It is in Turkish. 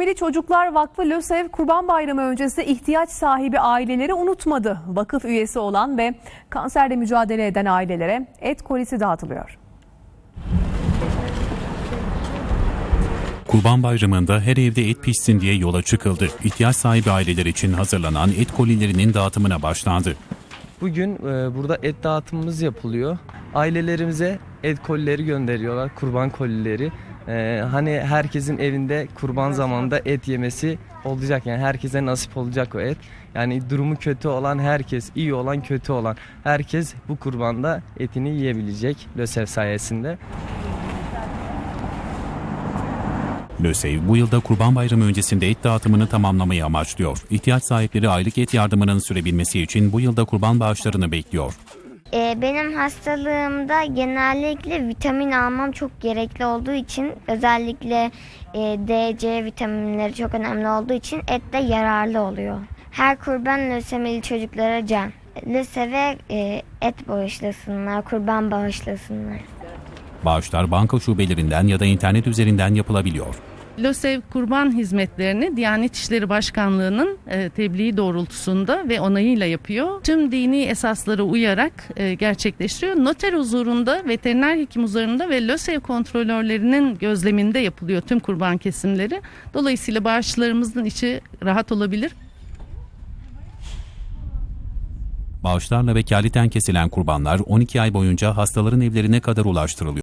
Milli Çocuklar Vakfı LÖSEV Kurban Bayramı öncesi ihtiyaç sahibi aileleri unutmadı. Vakıf üyesi olan ve kanserle mücadele eden ailelere et kolisi dağıtılıyor. Kurban Bayramı'nda her evde et pişsin diye yola çıkıldı. İhtiyaç sahibi aileler için hazırlanan et kolilerinin dağıtımına başlandı. Bugün e, burada et dağıtımımız yapılıyor. Ailelerimize et kolileri gönderiyorlar, kurban kolileri. E, hani herkesin evinde kurban zamanında et yemesi olacak yani herkese nasip olacak o et. Yani durumu kötü olan herkes, iyi olan kötü olan herkes bu kurbanda etini yiyebilecek LÖSEV sayesinde. LÖSEV bu yılda Kurban Bayramı öncesinde et dağıtımını tamamlamayı amaçlıyor. İhtiyaç sahipleri aylık et yardımının sürebilmesi için bu yılda kurban bağışlarını bekliyor. Ee, benim hastalığımda genellikle vitamin almam çok gerekli olduğu için özellikle e, D, C vitaminleri çok önemli olduğu için et de yararlı oluyor. Her kurban lösemili çocuklara can. Löseve e, et bağışlasınlar, kurban bağışlasınlar. Bağışlar banka şubelerinden ya da internet üzerinden yapılabiliyor. LÖSEV kurban hizmetlerini Diyanet İşleri Başkanlığı'nın e, tebliği doğrultusunda ve onayıyla yapıyor. Tüm dini esaslara uyarak e, gerçekleştiriyor. Noter huzurunda, veteriner hekim huzurunda ve LÖSEV kontrolörlerinin gözleminde yapılıyor tüm kurban kesimleri. Dolayısıyla bağışlarımızın içi rahat olabilir. Bağışlarla vekaleten kesilen kurbanlar 12 ay boyunca hastaların evlerine kadar ulaştırılıyor.